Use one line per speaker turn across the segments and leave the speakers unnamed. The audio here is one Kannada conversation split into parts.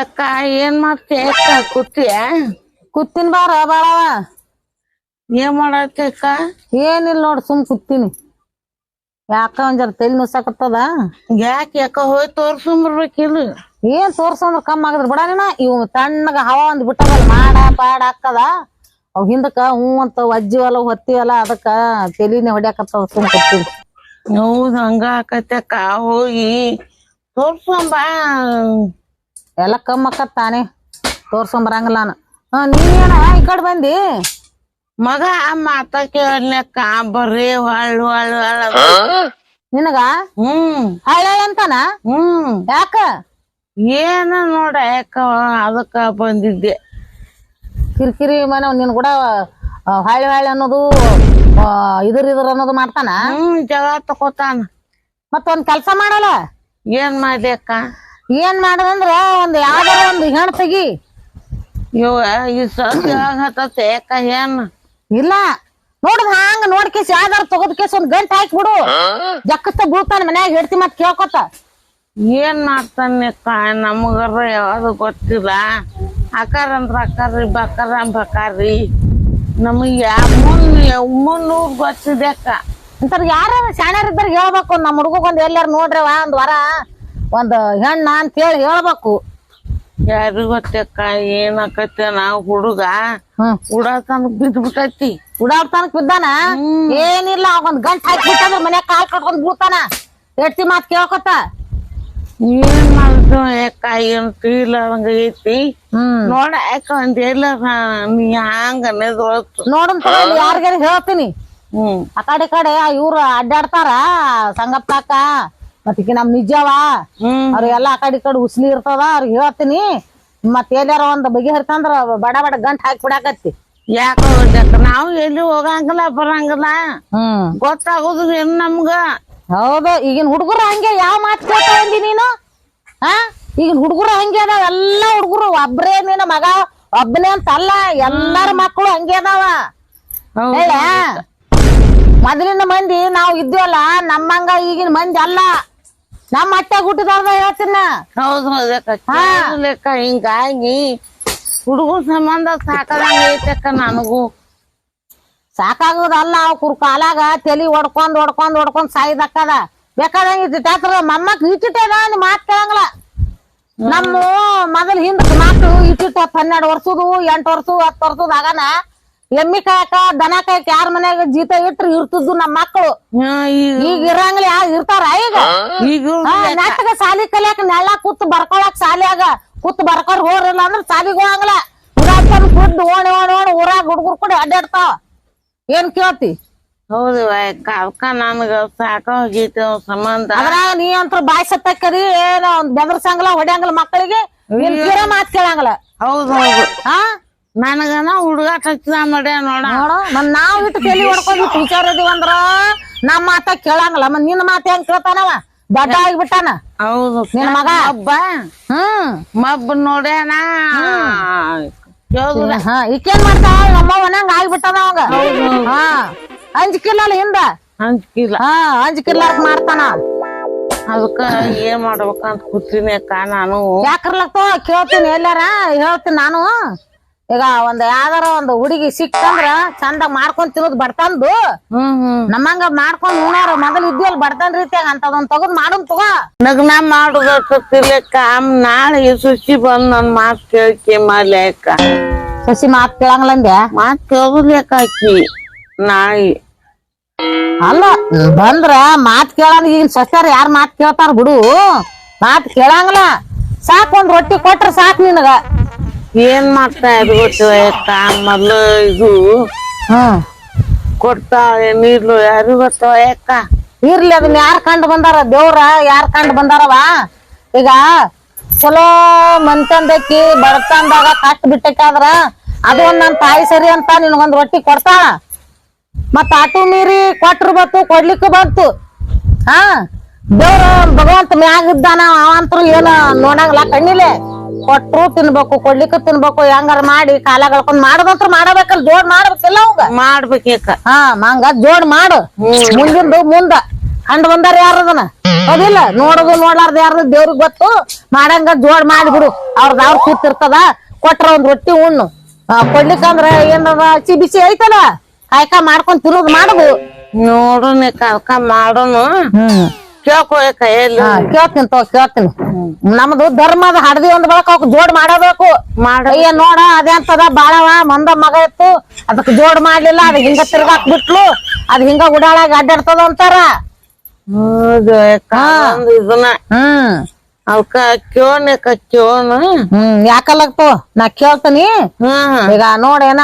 ಯಾಕ ಏನ್ ಮಾಡ್ತಿ ಅಕ್ಕ ಕೂತಿಯ
ಕೂತಿನ್ ಬಾರ ಬಾಳವ
ಏನ್ ಮಾಡತ್ತಿ ಅಕ್ಕ?
ಏನಿಲ್ಲ ನೋಡ್ ಸುಮ್ ಕೂತೀನಿ ಯಾಕ ಒಂದ್ ಜರ ತಲೆ ನುಸಾಕತ್ತದ?
ಯಾಕೆ ಯಾಕ ಹೋಗಿ ತೋರ್ಸಿಲ್
ಏನ್ ತೋರ್ಸಂದ್ರ ಕಮ್ಮಿ ಆಗದ್ರ ಬಿಡ ನೀನ. ಇವ್ ತಣ್ಣಗ ಹವಾ ಒಂದ್ ಬಿಟ್ಟದಲ್ಲ ಮಾಡ ಪಾಡ ಹಾಕದ ಅವ್ ಹಿಂದಕ್ಕ ಹ್ಞೂ ಅಂತ ಅಜ್ಜಿವಲ್ಲ ಹೊತ್ತಿವಲ್ಲ ಅದಕ್ಕ ತಲಿನೇ ಹೊಡ್ಯಾಕತ್ತದ ಸುಮ್ ಕೂತೀನಿ
ಹೌದ್ ಹಂಗ ಆಕತಿ ಅಕ್ಕ ಹೋಗಿ ತೋರ್ಸ್ಕೊಂಬ
ಎಲ್ಲ ಕಮ್ಮ ತಾನೆ ತಾನೇ ತೋರ್ಸಂಬರಂಗಿಲ್ಲ ನಾನು ಹಾ ನೀನೇನ? ಈ ಕಡೆ ಬಂದಿ.
ಮಗ ಮಾತ ಕೇಳಕ್ಕ ಬರ್ರಿ ಹೊಳ್ ಹೊಳ್ ಹೊಳ್.
ನಿನಗ?
ಹ್ಮ್.
ಹಳ್ಳ ಅಂತಾನ?
ಹ್ಮ್.
ಯಾಕ?
ಏನ ನೋಡ ಯಾಕ ಅದಕ್ಕ ಬಂದಿದ್ದೆ.
ಕಿರಿಕಿರಿ ಮನೆ ನಿನ್ ಕೂಡ ಹಳ್ಳಿ ಹಾಳಿ ಹಾಳಿ ಅನ್ನೋದು ಇದ್ರ ಇದ್ರ ಅನ್ನೋದು ಮಾಡ್ತಾನ?
ಹ್ಮ್ ಜಗ
ತಗೋತಾನ ಮತ್ತೊಂದ್ ಕೆಲ್ಸ ಮಾಡಲ್ಲ?
ಏನ್ ಮಾಡ್ಲಿ ಅಕ್ಕ?
ಏನ್ ಮಾಡದಂದ್ರ ಒಂದ್ ಯಾವ್ದಾರ ಒಂದ್ ಹೆಣ್ ತೆಗಿ.
ಇವ ಈ ಸದ್ಯ ಹತ್ತತ್ತೆ ಯಾಕ ಏನ್?
ಇಲ್ಲ. ನೋಡದ್ ಹಂಗ ನೋಡ್ಕೇಸ್ ಯಾವ್ದಾರ ತಗೋದ್ ಕೇಸ್ ಒಂದ್ ಗಂಟ್ ಹಾಕಿ ಬಿಡು. ಜಕ್ಕಸ್ತ ಬೀಳ್ತಾನ ಮನ್ಯಾಗ ಹೇಳ್ತಿ ಮತ್ ಕೇಳ್ಕೊತ.
ಏನ್ ಮಾಡ್ತಾನೆ ನಮಗರ ಯಾವ್ದು ಗೊತ್ತಿಲ್ಲ. ಅಕಾರ ಅಂದ್ರ ಅಕ್ಕಾರಿ ಬಕಾರ ಬಕಾರಿ ನಮಗ್ ಮುನ್ ಮುನ್ನೂರ್ ಗೊತ್ತಿದೆ ಅಕ್ಕ.
ಅಂತಾರ ಯಾರ ಶಾಣ್ಯಾರ ಇದ್ದಾರ ಹೇಳ್ಬೇಕು ನಮ್ಮ ಹುಡುಗ ಒಂದ್ ನೋಡ್ರಿ ನೋಡ್ರವ ಒಂದ್ ವಾರ. ಒಂದ್ ಹೆಣ್ಣ ಅಂತ ಹೇಳಿ ಹೇಳ್ಬೇಕು.
ಯಾರು ಗೊತ್ತಕ್ಕ ಏನಾಕತ್ತೆ? ನಾವು ಹುಡುಗ
ಹ್ಮ್.
ಉಡಾತನ ಬಿದ್ದು ಬಿಟ್ಟೈತಿ
ಉಡಾಡ್ತಾನಕ್ ಬಿದ್ದಾನ? ಏನಿಲ್ಲ ಒಂದ್ ಗಂಟ್ ಹಾಕ್ಬಿಟ್ಟಂದ್ರ ಮನ್ಯಾಗ ಕಾಲ್ ಕಟ್ಕೊಂಡ್ ಬೀಳ್ತಾನ. ಎಟ್ಟಿ ಮಾತ್ ಕೇಳ್ಕೊತ.
ಏನ್ ಮಾಡಿದ್ರು ಯಾಕ ಏನ್ ತಿಳಿಲಾರಂಗ ಐತಿ?
ಹ್ಮ್.
ನೋಡ ಯಾಕ ಒಂದ್ ಎಲ್ಲ ನೀ ಹಂಗ ಅನ್ನೋದು
ನೋಡನ್ ತಗೊಳ್ಳಿ ಯಾರಿಗಾರ ಹೇಳ್ತೀನಿ.
ಹ್ಮ್.
ಆ ಕಡೆ ಈ ಕಡೆ ಇವ್ರು ಅಡ್ಡಾಡ್ತಾರ ಸಂಗಪ್ಪ ಮತ್ತೀಕಿ ನಮ್ ನಿಜವ?
ಹ್ಮ್.
ಅವ್ರ ಎಲ್ಲಾ ಆ ಕಡೆ ಈ ಕಡೆ ಉಸ್ಲಿ ಇರ್ತದ ಅವ್ರಿಗೆ ಹೇಳ್ತೀನಿ. ಮತ್ತೆ ಎಲ್ಲಾರ ಒಂದ್ ಬಗೆಹರಿತಂದ್ರ ಬಡ ಬಡ ಗಂಟ್ ಹಾಕಿ ಬಿಡಾಕತ್ತಿ.
ಯಾಕ ನಾವು ಎಲ್ಲಿ ಹೋಗಂಗಿಲ್ಲ ಬರಂಗಿಲ್ಲ.
ಹ್ಮ್.
ಗೊತ್ತಾಗೋದು ಏನ್ ನಮ್ಗ.
ಹೌದು ಈಗಿನ ಹುಡುಗರು ಹಂಗೆ ಯಾವ ಮಾತು ಬಂದಿ ನೀನು? ಹಾ? ಈಗಿನ ಹುಡುಗರು ಹಂಗೆ ಅದಾವ ಎಲ್ಲಾ ಹುಡುಗರು ಒಬ್ರೇ ನೀನು ಮಗ ಒಬ್ಬನೇ ಅಂತ ಅಲ್ಲ ಎಲ್ಲಾರ ಮಕ್ಕಳು ಹಂಗೆ ಅದಾವ. ಹೇಳ? ಮೊದಲಿನ ಮಂದಿ ನಾವು ಇದ್ವಲ್ಲ ನಮ್ಮಂಗ ಈಗಿನ ಮಂದಿ ಅಲ್ಲ. ನಮ್ಮ ಅಟ್ಟ ಹುಟ್ಟಿದಾರ್ದ ಹೇಳ್ತೀನ?
ಹೌದು ಲೆಕ್ಕ ಹಿಂಗಾಗಿ ಹುಡುಗನ್ ಸಂಬಂಧ ಸಾಕದ ಐತಕ್ಕ ನನಗೂ.
ಸಾಕಾಗೋದಲ್ಲ ಅವ್ರ ಕುರ್ ಕಾಲಾಗ ತಲಿ ಹೊಡ್ಕೊಂಡ್ ಹೊಡ್ಕೊಂಡ್ ಹೊಡ್ಕೊಂಡ್ ಸಾಯ್ದಕ್ಕದ. ಬೇಕಾದಂಗ ಇಟ್ಟಿಟ್ಟಾತ್ರ ಮಮ್ಮಕ್ ಇಟ್ಟಿಟ್ಟದ ನೀ ಮಾತ್ ಕೇಳಂಗಿಲ್ಲ. ನಮ್ಮ ಮೊದಲ ಹಿಂದ ಮಕ್ಳು ಇಟ್ಟಿಟ್ಟು ಹತ್ತು ಹನ್ನೆರಡು ವರ್ಷದು ಎಂಟು ವರ್ಷ ಹತ್ತು ವರ್ಷದ ಆಗನ. ಎಮ್ಮಿ ಕಾಯಕ ದನ ಕಾಯಕ ಯಾರ ಮನ್ಯಾಗ ಜೀತ ಇಟ್ರು ಇರ್ತಿದ್ದು ನಮ್ಮ ಮಕ್ಕಳು
ಹಾ,
ಇರ್ತಾರ ಈಗ.
ಈಗ
ಹಾ, ನೆಟ್ಟಗ ಸಾಲಿ ಕಲಿಯಾಕ ನೆಲ ಕೂತ್ ಬರ್ಕೊಳಕ್ ಸಾಲಿಯಾಗ ಕೂತ್ ಬರ್ಕೊಂಡ್ ಹೋರಿಲ್ಲ ಅಂದ್ರ ಸಾಲಿಗೆ ಹೋಗಂಗಿಲ್ಲ ಹುಡುಗನ್ ಕುಡ್ದು ಓಣಿ ಓಣಿ ಓಣಿ ಊರಾಗ ಹುಡುಗರು ಕೂಡ ಅಡ್ಡಾಡ್ತಾವ ಏನ್ ಕೇಳ್ತಿ?
ಹೌದು ಅಕ್ಕ ನನ್ಗ ಸಾಕ ಹೋಗೈತಿ ಸಂಬಂಧ.
ಅದ್ರಾಗ ನೀ ಅಂತ ಬಾಯ್ ಸತ್ತಕ್ಕರಿ ಏನೋ ಒಂದ್ ಬೆದರ್ಸಂಗಿಲ್ಲ ಹೊಡ್ಯಂಗಿಲ್ಲ ಮಕ್ಕಳಿಗೆ ನಿನ್ ಮಾತ್ ಕೇಳಂಗಿಲ್ಲ
ಹೌದು ಹೌದು.
ಹಾ?
ನನಗನ ಹುಡುಗ ಹಚ್ಚಿದ ಮಾಡ್ಯ ನೋಡ.
ನೋಡು ಮತ್ ನಾವ್ ಇಟ್ಟು ತಲಿ ಹೊಡ್ಕೊಂಡು ಟೀಚರ್ ಇದೀವಂದ್ರ ನಮ್ ಮಾತ ಕೇಳಂಗಿಲ್ಲ. ಮತ್ ನಿನ್ ಮಾತ ಹೆಂಗ್ ಕೇಳ್ತಾನವ? ದೊಡ್ಡ ಆಗ್ಬಿಟ್ಟಾನ?
ಹೌದು.
ನಿನ್ ಮಗ?
ಹಬ್ಬ
ಹ್ಮ್.
ಮಬ್ಬ ನೋಡ್ಯಾನ.
ಹಾ ಈಕೇನ್ ಮಾಡ್ತಾವ ನಮ್ಮವ್ವ ನಂಗ ಆಗ್ಬಿಟ್ಟಾನ ಅವಂಗ? ಹಾ. ಅಂಜಿಕಿಲ್ಲ ಹಿಂದ?
ಅಂಜಿಕಿಲ್ಲ
ಹಾ ಕಿಲ್ಲ ಮಾಡ್ತಾನ?
ಅದಕ್ಕ ಏನ್ ಮಾಡ್ಬೇಕಂತ ಕೂತೀನಿ ಅಕ್ಕ ನಾನು.
ಯಾಕರ್ಲಕ್ಕ ಕೇಳ್ತೀನಿ ಎಲ್ಲಾರ ಹೇಳ್ತೀನಿ ನಾನು. ಈಗ ಒಂದ್ ಯಾವ್ದಾರ ಒಂದು ಹುಡುಗಿ ಸಿಕ್ತಂದ್ರ ಚಂದ ಮಾಡ್ಕೊಂಡ್ ತಿನ್ನೋದ್ ಬರ್ತಂದು
ಹ್ಮ್ ಹ್ಮ್.
ನಮ್ಮಂಗ ಮಾಡ್ಕೊಂಡ್ ಉಣ್ಣಾರ ಮೊದಲ್ ಇದ್ದಿಯಲ್ ಬಡ್ತನ್ ರೀತಿಯಾಗ ಅಂತದೊಂದ್ ತಗೊಂಡ್ ಮಾಡೋನ್ ತಗೋ.
ನಗ್ನ ಮಾಡುದಕ್ಕ ನಾಳೆ ಸುಶಿ ಬಂದ್ ನನ್ ಮಾತ್ ಕೇಳ್ಕೆ ಮಾಡ್ಲಿ ಅಕ್ಕ
ಸಸಿ ಮಾತ್ ಕೇಳಂಗಿಲ್ಲ
ಮಾತು ಅಕ್ಕಿ ನಾಳೆ
ಅಲ್ಲ ಬಂದ್ರ ಮಾತ್ ಕೇಳಂಗ ಈಗಿನ ಸಸ್ಯಾರ ಯಾರ್ ಮಾತ್ ಕೇಳ್ತಾರ ಬಿಡು. ಮಾತ್ ಕೇಳಂಗಿಲ್ಲ. ಸಾಕ್ ಒಂದ್ ರೊಟ್ಟಿ ಕೊಟ್ರ ಸಾಕ್ ನಿನಗ.
ಏನ್ ಮಾಡ್ತಾ ಇದು ಗೊತ್ತಿಲ್ಲ ಮೊದ್ಲು ಇದು
ಹ್ಮ್
ಕೊಡ್ತಾ ನೀರ್ಲು ಯಾರು ಗೊತ್ತವ ಅಕ್ಕ?
ಇರ್ಲಿ ಅದನ್ನ ಯಾರ್ ಕಂಡು ಬಂದಾರ? ದೇವ್ರ ಯಾರ್ ಕಂಡು ಬಂದಾರವ? ಈಗ ಚಲೋ ಮನ್ತಂದಕ್ಕಿ ಬರ್ತಂದಾಗ ಕಟ್ ಬಿಟ್ಟಕ್ಕಾದ್ರ ಅದು ಒಂದ್ ನನ್ ತಾಯಿ ಸರಿ ಅಂತ ನಿನಗೊಂದ್ ರೊಟ್ಟಿ ಕೊಡ್ತಾಳ ಮತ್ತ ಆಟೋ ಮೀರಿ ಕೊಟ್ರು ಬಂತು ಕೊಡ್ಲಿಕ್ಕೆ ಬಂತು ಹಾ? ದೇವ್ರ ಭಗವಂತ ಮ್ಯಾಗ ಇದ್ದಾನ ಅವಂತ್ರು ಏನ ನೋಡಂಗಿಲ್ಲ ಕಣ್ಣಿಲೆ. ಕೊಟ್ರು ತಿನ್ಬೇಕು ಕೊಡ್ಲಿಕ್ಕ ತಿನ್ಬೇಕು ಹೆಂಗಾರ ಮಾಡಿ ಕಾಲ ಕಳ್ಕೊಂಡ್ ಮಾಡೋದಂತ್ರ ಮಾಡಬೇಕಲ್ಲ ಜೋಡ್ ಮಾಡ್ಬೇಕಿಲ್ಲ ಅವಂಗ.
ಮಾಡ್ಬೇಕ
ಹಾ ಮಂಗ ಜೋಡ್ ಮಾಡು. ಮುಂದಿಂದು ಮುಂದ. ಕಂಡ್ ಬಂದಾರ ಯಾರು ಅದನ್ನ? ಅದಿಲ್ಲ ನೋಡೋದು ನೋಡ್ಲಾರ್ದ ಯಾರು ದೇವ್ರಿಗೆ ಗೊತ್ತು. ಮಾಡಂಗ ಜೋಡ್ ಮಾಡ್ಬಿಡು ಅವ್ರದ್ ಅವ್ರ ಕೂತಿರ್ತದ ಕೊಟ್ರ ಒಂದ್ ರೊಟ್ಟಿ ಉಣ್ಣು. ಕೊಡ್ಲಿಕ್ಕಂದ್ರ ಏನದ ಹಸಿ ಬಿಸಿ ಐತಲ್ಲ? ಕಾಯ್ಕ ಮಾಡ್ಕೊಂಡ್ ತಿನ್ನೋದು ಮಾಡುದು.
ನೋಡೋಣ ಕಲ್ಕ ಮಾಡೋನು. ಎಲ್ಲಿ
ಹಾ, ಕೇಳ್ತೀನಿ ತಗೋ ಕೇಳ್ತೀನಿ. ನಮ್ದು ಧರ್ಮದ ಹಡದಿ ಒಂದ್ ಬಳಕ ಅವ್ಕ ಜೋಡ್ ಮಾಡಬೇಕು.
ಮಾಡ
ಅಯ್ಯ ನೋಡ ಅದೇಂತದ ಬಾಳವ ಮಂದ ಮಗ ಇತ್ತು. ಅದಕ್ ಜೋಡ್ ಮಾಡ್ಲಿಲ್ಲ ಅದ್ ಹಿಂಗ ತಿರ್ಗಾಕ್ ಬಿಟ್ಲು. ಅದ್ ಹಿಂಗ ಉಡಾಳಾಗ ಅಡ್ಡಾಡ್ತದ ಅಂತಾರ.
ಹೌದು ಅಕ್ಕ, ಅದೊಂದು ಇದನ್ನ.
ಹ್ಮ್.
ಅವಕ್ಕ
ಹ್ಮ್ ಯಾಕಲ್ಲಕ್ತು ನಾ ಕೇಳ್ತೀನಿ.
ಹ್ಮ್
ಈಗ ನೋಡ್ ಏನ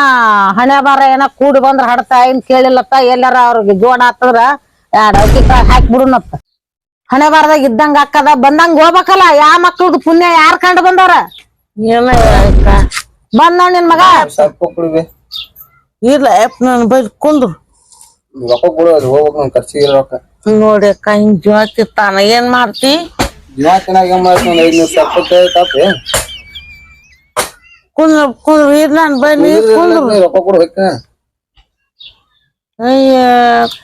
ಹಣೆ ಬಾರ ಏನ ಕೂಡಿ ಬಂದ್ರ ಹಡ್ತಾ ಏನ್ ಕೇಳಿಲ್ಲತ್ತ ಎಲ್ಲಾರ ಅವ್ರಿಗೆ ಜೋಡ್ ಹಾಕದ್ರ ಎರಡ್ ಅಕ್ಕಿ ಕಾಳ್ ಹಾಕಿ ಬಿಡುನತ್ತ ಹಣೆ ಬಾರದಾಗ ಇದ್ದಂಗ ಅಕ್ಕದ ಬಂದಂಗ ಹೋಗ್ಬೇಕಲ್ಲ ಯಾ ಮಕ್ಳದ್ ಪುಣ್ಯ ಯಾರ್ ಕಂಡು ಬಂದವ್ರ?
ಏನ ಅಕ್ಕ
ಬಂದ್ ನೋಡ್ ನಿನ್ ಮಗ?
ಇಲ್ಲ ಯಪ್ಪ ನನ್ ಬೈ ಕುಂದ್ರು.
ಕೊಡು
ನೋಡಿ ಅಕ್ಕ ಹಿಂಗ್ ಜೋತಿರ್ತಾನ ಏನ್ ಮಾಡ್ತಿ? ಕುಂದ್ರ ಕುಂದ್ರ ಇಲ್ಲ ನನ್ ಬೈಲಿ ಕುಂದ್ರು
ಕೊಡು
ಅಯ್ಯ